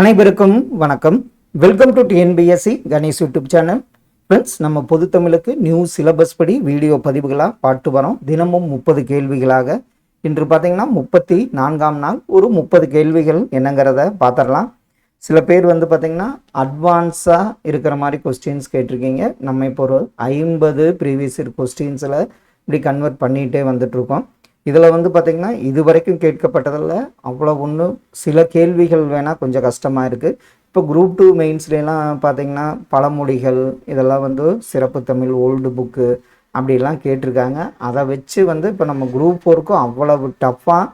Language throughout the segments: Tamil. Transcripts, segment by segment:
அனைவருக்கும் வணக்கம். Welcome to TNPSC Ganesh YouTube channel friends நம்ம பொது தமிழுக்கு நியூ சிலபஸ் படி வீடியோ பதிவுகளாக பாட்டு வரோம். தினமும் முப்பது கேள்விகளாக. இன்று பார்த்தீங்கன்னா முப்பத்தி நான்காம் நாள். ஒரு முப்பது கேள்விகள் என்னங்கிறத பார்த்துடலாம். சில பேர் வந்து பார்த்தீங்கன்னா அட்வான்ஸாக இருக்கிற மாதிரி கொஸ்டின்ஸ் கேட்டிருக்கீங்க. நம்ம இப்போ ஒரு ஐம்பது ப்ரீவியஸ் இயர் கொஸ்டின்ஸில் இப்படி கன்வெர்ட் பண்ணிகிட்டே வந்துட்ருக்கோம் இதில் வந்து பார்த்திங்கன்னா இது வரைக்கும் கேட்கப்பட்டதில் அவ்வளோ ஒன்றும் சில கேள்விகள் வேணால் கொஞ்சம் கஷ்டமாக இருக்குது இப்போ குரூப் டூ மெயின்ஸ்லாம் பார்த்திங்கன்னா பழமொழிகள் இதெல்லாம் வந்து சிறப்பு தமிழ் ஓல்டு புக்கு அப்படிலாம் கேட்டிருக்காங்க. அதை வச்சு வந்து இப்போ நம்ம குரூப் ஃபோருக்கும் அவ்வளவு டஃப்பாக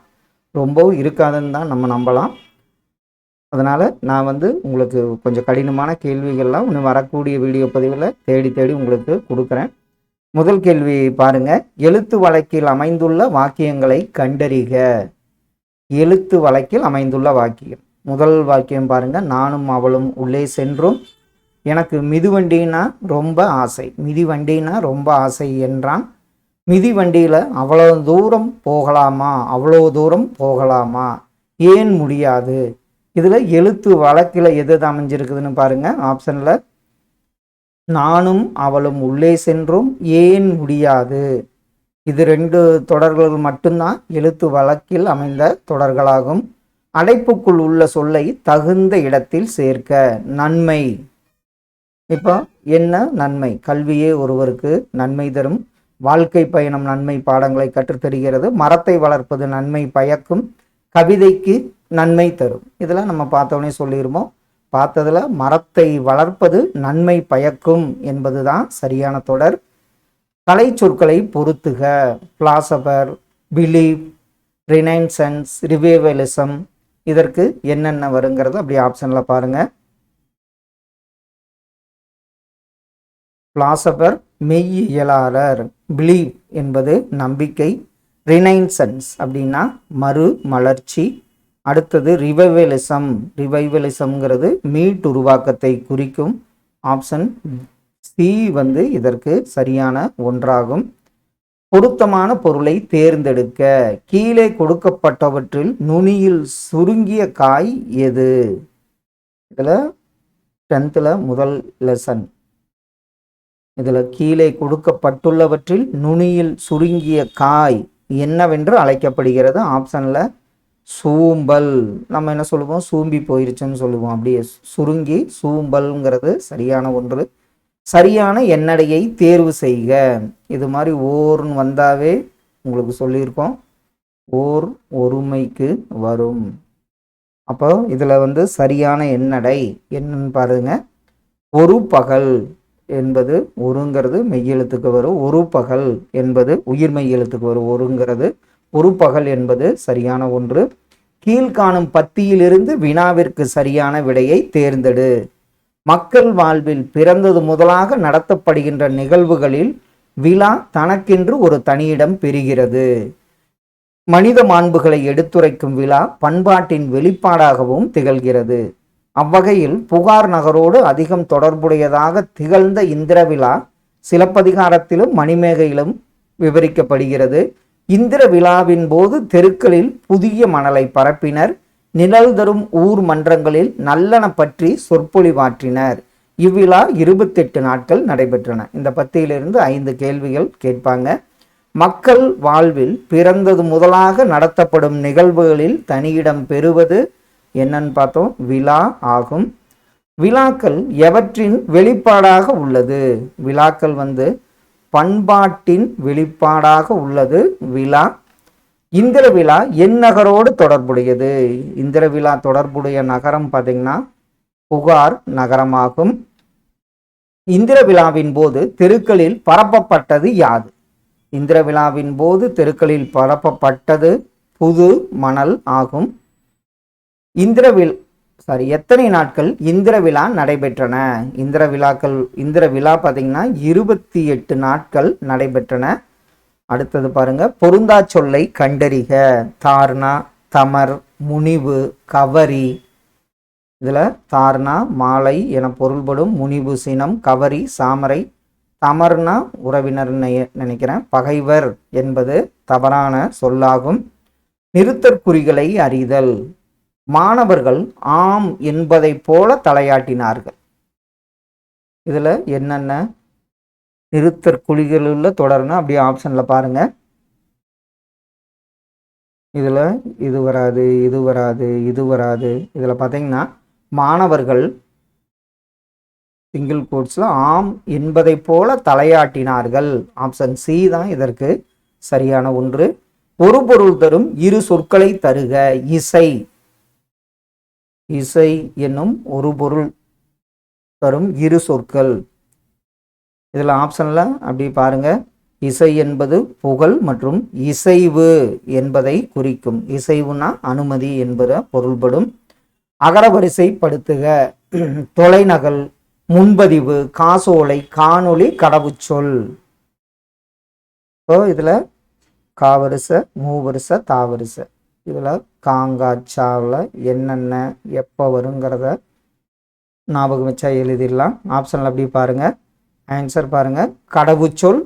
ரொம்பவும் இருக்காதுன்னு தான் நம்ம நம்பலாம். அதனால் நான் வந்து உங்களுக்கு கொஞ்சம் கடினமான கேள்விகள்லாம் இன்னும் வரக்கூடிய வீடியோ பதிவில் தேடி தேடி உங்களுக்கு கொடுக்குறேன். முதல் கேள்வி பாருங்க. எழுத்து வழக்கில் அமைந்துள்ள வாக்கியங்களை கண்டறிக. எழுத்து வழக்கில் அமைந்துள்ள வாக்கியம். முதல் வாக்கியம் பாருங்க. நானும் அவளும் உள்ளே சென்றும். எனக்கு மிதிவண்டினா ரொம்ப ஆசை. மிதிவண்டினா ரொம்ப ஆசை என்றான். மிதிவண்டியில் அவ்வளோ தூரம் போகலாமா? அவ்வளோ தூரம் போகலாமா? ஏன் முடியாது? இதில் எழுத்து வழக்கில் எது எது அமைஞ்சிருக்குதுன்னு பாருங்கள் ஆப்ஷனில் நானும் அவளும் உள்ளே சென்றும் ஏன் முடியாது? இது ரெண்டு தொடர்கள் மட்டும்தான் எழுத்து வழக்கில் அமைந்த தொடர்களாகும். அடைப்புக்குள் உள்ள சொல்லை தகுந்த இடத்தில் சேர்க்க. நன்மை. இப்போ என்ன நன்மை? கல்வியே ஒருவருக்கு நன்மை தரும். வாழ்க்கை பயணம் நன்மை பாடங்களை கற்றுத்தருகிறது. மரத்தை வளர்ப்பது நன்மை பயக்கும். கவிதைக்கு நன்மை தரும். இதெல்லாம் நம்ம பார்த்தோன்னே சொல்லிடுவோம் பார்த்ததில் மரத்தை வளர்ப்பது நன்மை பயக்கும் என்பதுதான் சரியான தொடர். கலை சொற்களை பொருத்துக. பிலாசபர் பிலீவ் ரினைன்சன்ஸ் ரிவேவலிசம் இதற்கு என்னென்ன வருங்கிறது அப்படி ஆப்ஷனில் பாருங்கள் பிலாசபர் மெய்யியலாளர் பிலீவ் என்பது நம்பிக்கை. ரினைன்சன்ஸ் அப்படின்னா மறு மலர்ச்சி. அடுத்தது ரிவைவலிசம் ரிவைவலிசம்ங்கிறது மீட் உருவாக்கத்தை குறிக்கும் ஆப்ஷன் சி வந்து இதற்கு சரியான ஒன்றாகும். பொருத்தமான பொருளை தேர்ந்தெடுக்க. கீழே கொடுக்கப்பட்டவற்றில் நுனியில் சுருங்கிய காய் எது? இதில் டென்த்தில் முதல் லெசன் இதில் கீழே கொடுக்கப்பட்டுள்ளவற்றில் நுனியில் சுருங்கிய காய் என்னவென்று அழைக்கப்படுகிறது. ஆப்ஷனில் சூம்பல். நம்ம என்ன சொல்லுவோம்? சூம்பி போயிருச்சுன்னு சொல்லுவோம். அப்படியே சுருங்கி சூம்பல்ங்கிறது சரியான ஒன்று. சரியான எண்ணடையை தேர்வு செய்க. இது மாதிரி ஓர்னு வந்தாவே உங்களுக்கு சொல்லியிருக்கோம். ஓர் ஒருமைக்கு வரும். அப்போ இதில் வந்து சரியான எண்ணடை என்னன்னு பாருங்க. ஒரு பகல் என்பது ஒருங்கிறது மெய்யெழுத்துக்கு வரும். ஒரு பகல் என்பது உயிர்மெய் எழுத்துக்கு வரும். ஒருங்கிறது ஒரு பகல் என்பது சரியான ஒன்று. கீழ்காணும் பத்தியிலிருந்து வினாவிற்கு சரியான விடையை தேர்ந்தெடு. மக்கள் வாழ்வில் பிறந்தது முதலாக நடத்தப்படுகின்ற நிகழ்வுகளில் விழா தனக்கென்று ஒரு தனியிடம் பெறுகிறது மனித மாண்புகளை எடுத்துரைக்கும் விழா பண்பாட்டின் வெளிப்பாடாகவும் திகழ்கிறது. அவ்வகையில் புகார் நகரோடு அதிகம் தொடர்புடையதாக திகழ்ந்த இந்திர விழா சிலப்பதிகாரத்திலும் மணிமேகையிலும் விவரிக்கப்படுகிறது. இந்திர விழாவின் போது தெருக்களில் புதிய மணலை பரப்பினர். நிழல் தரும் ஊர் மன்றங்களில் நல்லன பற்றி சொற்பொழிவாற்றினர் இவ்விழா இருபத்தெட்டு நாட்கள் நடைபெற்றன. இந்த பத்தியிலிருந்து ஐந்து கேள்விகள் கேட்பாங்க. மக்கள் வாழ்வில் பிறந்தது முதலாக நடத்தப்படும் நிகழ்வுகளில் தனியிடம் பெறுவது என்னன்னு பார்த்தோம். விழா ஆகும். விழாக்கள் எவற்றின் வெளிப்பாடாக உள்ளது? விழாக்கள் வந்து பண்பாட்டின் வெளிப்பாடாக உள்ளது விழா. இந்திர விழா என் நகரோடு தொடர்புடையது. இந்திர விழா தொடர்புடைய நகரம் பார்த்தீங்கன்னா புகார் நகரமாகும். இந்திர விழாவின் போது தெருக்களில் பரப்பப்பட்டது யாது? இந்திர விழாவின் போது தெருக்களில் பரப்பப்பட்டது புது மணல் ஆகும். இந்திர வில் சாரி எத்தனை நாட்கள் இந்திர விழா நடைபெற்றன? இந்திர விழாக்கள் இந்திர விழா பார்த்தீங்கன்னா இருபத்தி எட்டு நாட்கள் நடைபெற்றன. அடுத்தது பாருங்க பொருந்தா சொல்லை கண்டறிக. தார்னா தமர் முனிவு கவரி. இதில் தார்னா மாலை என பொருள்படும் முனிவு சினம் கவரி சாமரை. தமர்னா உறவினர் நினைக்கிறேன் பகைவர் என்பது தவறான சொல்லாகும். நிறுத்தற்குறிகளை அறிதல். மாணவர்கள் ஆம் என்பதைப் போல தலையாட்டினார்கள். இதில் என்னென்ன? நிறுத்தற் குழிகளில் தொடர்னு அப்படியே ஆப்ஷனில் பாருங்கள் இதில் இது வராது இது வராது இது வராது. இதில் பார்த்தீங்கன்னா மாணவர்கள் சிங்கிள் கோட்ஸில் ஆம் என்பதைப் போல தலையாட்டினார்கள். ஆப்ஷன் சி தான் இதற்கு சரியான ஒன்று. ஒரு பொருள் தரும் இரு சொற்களை தருக இசை. இசை என்னும் ஒரு பொருள் தரும் இரு சொற்கள். இதில் ஆப்ஷனில் அப்படி பாருங்கள் இசை என்பது புகழ் மற்றும் இசைவு என்பதை குறிக்கும். இசைவுனா அனுமதி என்பது பொருள்படும். அகரவரிசைப்படுத்துக. தொலைநகல் முன்பதிவு காசோலை காணொளி கடவுச்சொல். இப்போ இதில் காவரிச மூவரிச தாவரிசை இதில் காங்காச்சாவில் என்னென்ன எப்போ வருங்கிறத ஞாபகம் வச்சா எழுதிடலாம். ஆப்ஷனில் அப்படி பாருங்கள் ஆன்சர் பாருங்க. கடவுச்சொல்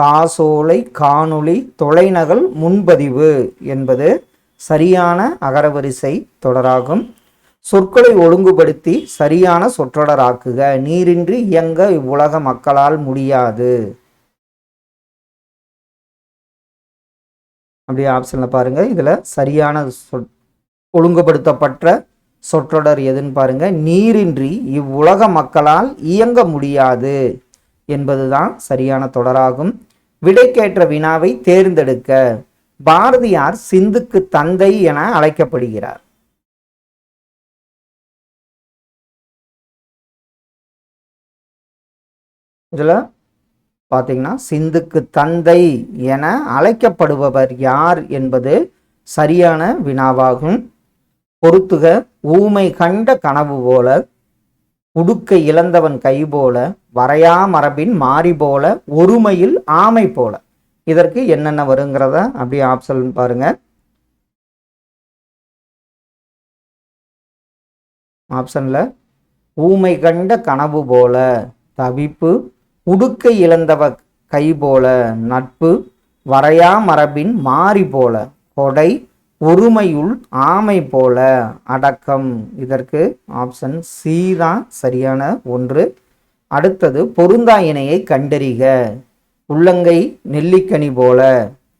காசோலை காணொளி தொலைநகல் முன்பதிவு என்பது சரியான அகரவரிசை தொடராகும். சொற்களை ஒழுங்குபடுத்தி சரியான சொற்றொடராக்குக. நீரின்றி இயங்க இவ்வுலக மக்களால் முடியாது. அப்படியே ஆப்ஷனில் பாருங்க. இதில் சரியான சொற் ஒழுங்குபடுத்தப்பட்ட சொற்றொடர் எதுன்னு பாருங்க. நீரின்றி இவ்வுலக மக்களால் இயங்க முடியாது என்பதுதான் சரியான தொடராகும். விடைக்கேற்ற வினாவை தேர்ந்தெடுக்க பாரதியார் சிந்துக்கு தந்தை என அழைக்கப்படுகிறார். இதில் பார்த்தீங்கன்னா சிந்துக்கு தந்தை என அழைக்கப்படுபவர் யார் என்பது சரியான வினாவாகும். பொறுத்துக ஊமை கண்ட கனவு போல உடுக்க இழந்தவன் கை போல வரையா மரபின் மாறி போல ஒருமையில் ஆமை போல. இதற்கு என்னென்ன வருங்கிறத அப்படியே ஆப்ஷன் பாருங்க. ஆப்ஷன்ல ஊமை கண்ட கனவு போல தவிப்பு உடுக்கை இழந்தவ கை போல நட்பு வரையா மரபின் மாறி போல கொடை ஒருமையுள் ஆமை போல அடக்கம். இதற்கு ஆப்ஷன் சி தான் சரியான ஒன்று. அடுத்தது பொருந்தா இணையை கண்டறிக. உள்ளங்கை நெல்லிக்கனி போல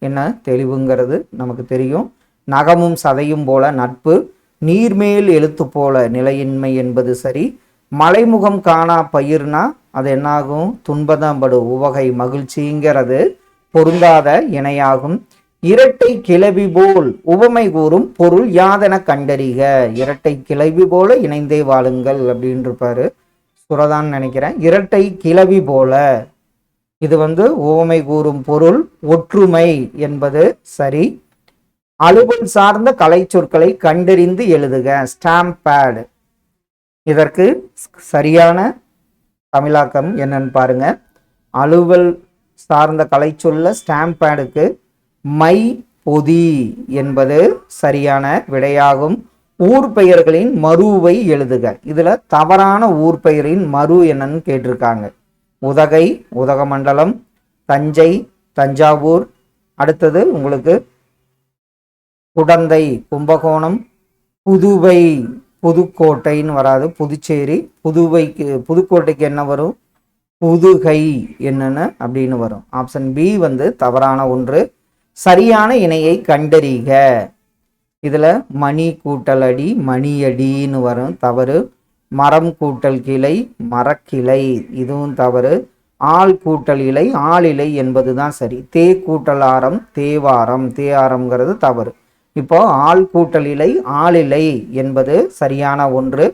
என்ன தெளிவுங்கிறது நமக்கு தெரியும். நகமும் சதையும் போல நட்பு நீர்மேல் எழுத்து போல நிலையின்மை என்பது சரி. மலைமுகம் காணா பயிர்னா அது என்னாகும்? துன்பதம்படு. உவகை மகிழ்ச்சிங்கிறது பொருந்தாத இணையாகும். இரட்டை கிளவி போல் உவமை கூறும் பொருள் யாதென கண்டறிக. இரட்டை கிளவி போல இணைந்தே வாழுங்கள் அப்படின்னு இருப்பாரு சுரதான் நினைக்கிறேன். இரட்டை கிளவி போல. இது வந்து உவமை கூறும் பொருள் ஒற்றுமை என்பது சரி. அலுவல் சார்ந்த கலை சொற்களை கண்டறிந்து எழுதுக. ஸ்டாம்ப் பேட் இதற்கு சரியான தமிழாக்கம் என்னன்னு பாருங்க. அலுவல் சார்ந்த கலை சொல்ல ஸ்டாம்ப் பேடுக்கு மை பொதி என்பது சரியான விடையாகும். ஊர் பெயர்களின் மருவை எழுதுக. இதுல தவறான ஊர் பெயரின் மறு என்னன்னு கேட்டிருக்காங்க. உதகை உதகமண்டலம் தஞ்சை தஞ்சாவூர். அடுத்தது உங்களுக்கு குடந்தை கும்பகோணம் புதுவை. புதுக்கோட்டைன்னு வராது. புதுச்சேரி புதுவைக்கு புதுக்கோட்டைக்கு என்ன வரும்? புதுகை என்னென்ன அப்படின்னு வரும். ஆப்ஷன் பி வந்து தவறான ஒன்று. சரியான இணையை கண்டறிக. இதில் மணி கூட்டல் அடி மணியடின்னு வரும். தவறு. மரம் கூட்டல் கிளை மரக்கிளை. இதுவும் தவறு. ஆள் கூட்டல் இலை ஆள் இலை என்பது தான் சரி. தே கூட்டல் ஆரம் தேவாரம் தேவாரம்ங்கிறது தவறு. இப்போ ஆள் கூட்டல் இலை ஆளிலை என்பது சரியான ஒன்று.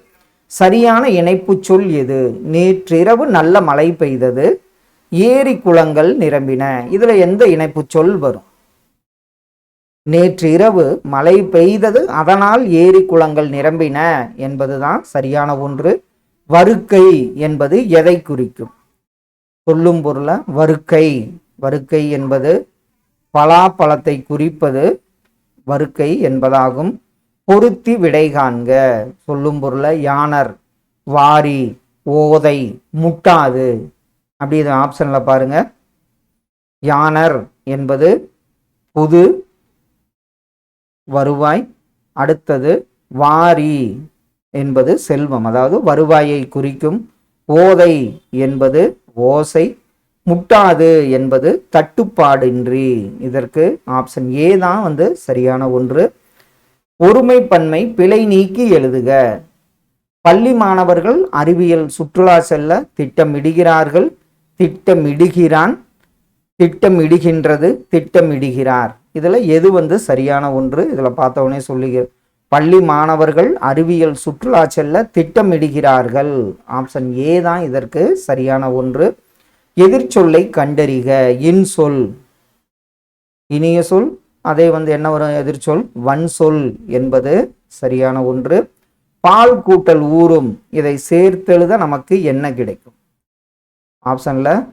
சரியான இணைப்பு சொல் எது? நேற்றிரவு நல்ல மழை பெய்தது ஏரி குளங்கள் நிரம்பின. இதில் எந்த இணைப்பு சொல் வரும்? நேற்று இரவு மழை பெய்தது அதனால் ஏரி குளங்கள் நிரம்பின என்பதுதான் சரியான ஒன்று. வருக்கை என்பது எதை குறிக்கும்? சொல்லும் பொருளை வருக்கை. வருக்கை என்பது பலாப்பழத்தை குறிப்பது வருக்கை என்பதாகும். பொருத்தி விடை காண்க. சொல்லும் பொருளை யானர் வாரி ஓதை முட்டாது. அப்படி இது ஆப்ஷனில் பாருங்க. யானர் என்பது புது வருவாய். அடுத்தது வாரி என்பது செல்வம். அதாவது வருவாயை குறிக்கும். ஓதை என்பது ஓசை. முட்டாது என்பது தட்டுப்பாடின்றி. இதற்கு ஆப்ஷன் ஏ தான் வந்து சரியான ஒன்று. ஒருமைப்பன்மை பிழை நீக்கி எழுதுக. பள்ளி மாணவர்கள் அறிவியல் சுற்றுலா செல்ல திட்டமிடுகிறார்கள். திட்டமிடுகிறான். திட்டமிடுகின்றது திட்டமிடுகிறார். இதில் எது வந்து சரியான ஒன்று? இதில் பார்த்தவொடனே சொல்லுகிற பள்ளி மாணவர்கள் அறிவியல் சுற்றுலா செல்ல திட்டமிடுகிறார்கள். ஆப்ஷன் ஏ தான் இதற்கு சரியான ஒன்று. எதிர்ச்சொல்லை கண்டறிக. இன்சொல் இனிய சொல். அதே வந்து என்ன வரும்? எதிர்ச்சொல். வன் சொல் என்பது சரியான ஒன்று. பால் கூட்டல் ஊறும். இதை சேர்த்தெழுத நமக்கு என்ன கிடைக்கும்? ஆப்ஷன்ல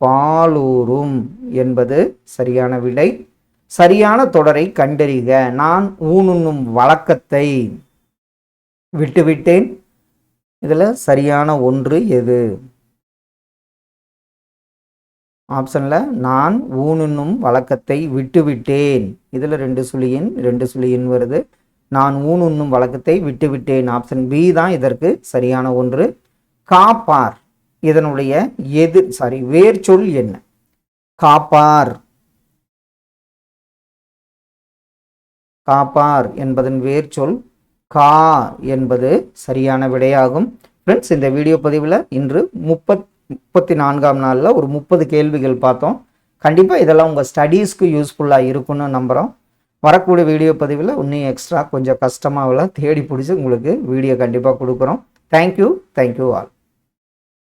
பாலூரும் என்பது சரியான விடை. சரியான தொடரை கண்டறிக. நான் ஊனுண்ணும் வழக்கத்தை விட்டுவிட்டேன். இதில் சரியான ஒன்று எது? ஆப்ஷனில் நான் ஊனுண்ணும் வழக்கத்தை விட்டுவிட்டேன். இதில் ரெண்டு சுழியின் ரெண்டு சுழியின் வருது. நான் ஊனுண்ணும் வழக்கத்தை விட்டுவிட்டேன். ஆப்ஷன் பி தான் இதற்கு சரியான ஒன்று. காப்பார். இதனுடைய எதிர் சாரி வேர்ச்சொல் என்ன? காப்பார். காப்பார் என்பதன் வேர்ச்சொல் கா என்பது சரியான விடையாகும். ஃப்ரெண்ட்ஸ் இந்த வீடியோ பதிவில் இன்று முப்பத் முப்பத்தி நான்காம் நாளில் ஒரு முப்பது கேள்விகள் பார்த்தோம். கண்டிப்பாக இதெல்லாம் உங்கள் ஸ்டடீஸ்க்கு யூஸ்ஃபுல்லாக இருக்குன்னு நம்புகிறோம் வரக்கூடிய வீடியோ பதிவில் இன்னும் எக்ஸ்ட்ரா கொஞ்சம் கஷ்டமாகலாம் தேடி பிடிச்சி உங்களுக்கு வீடியோ கண்டிப்பாக கொடுக்குறோம். Thank you thank you all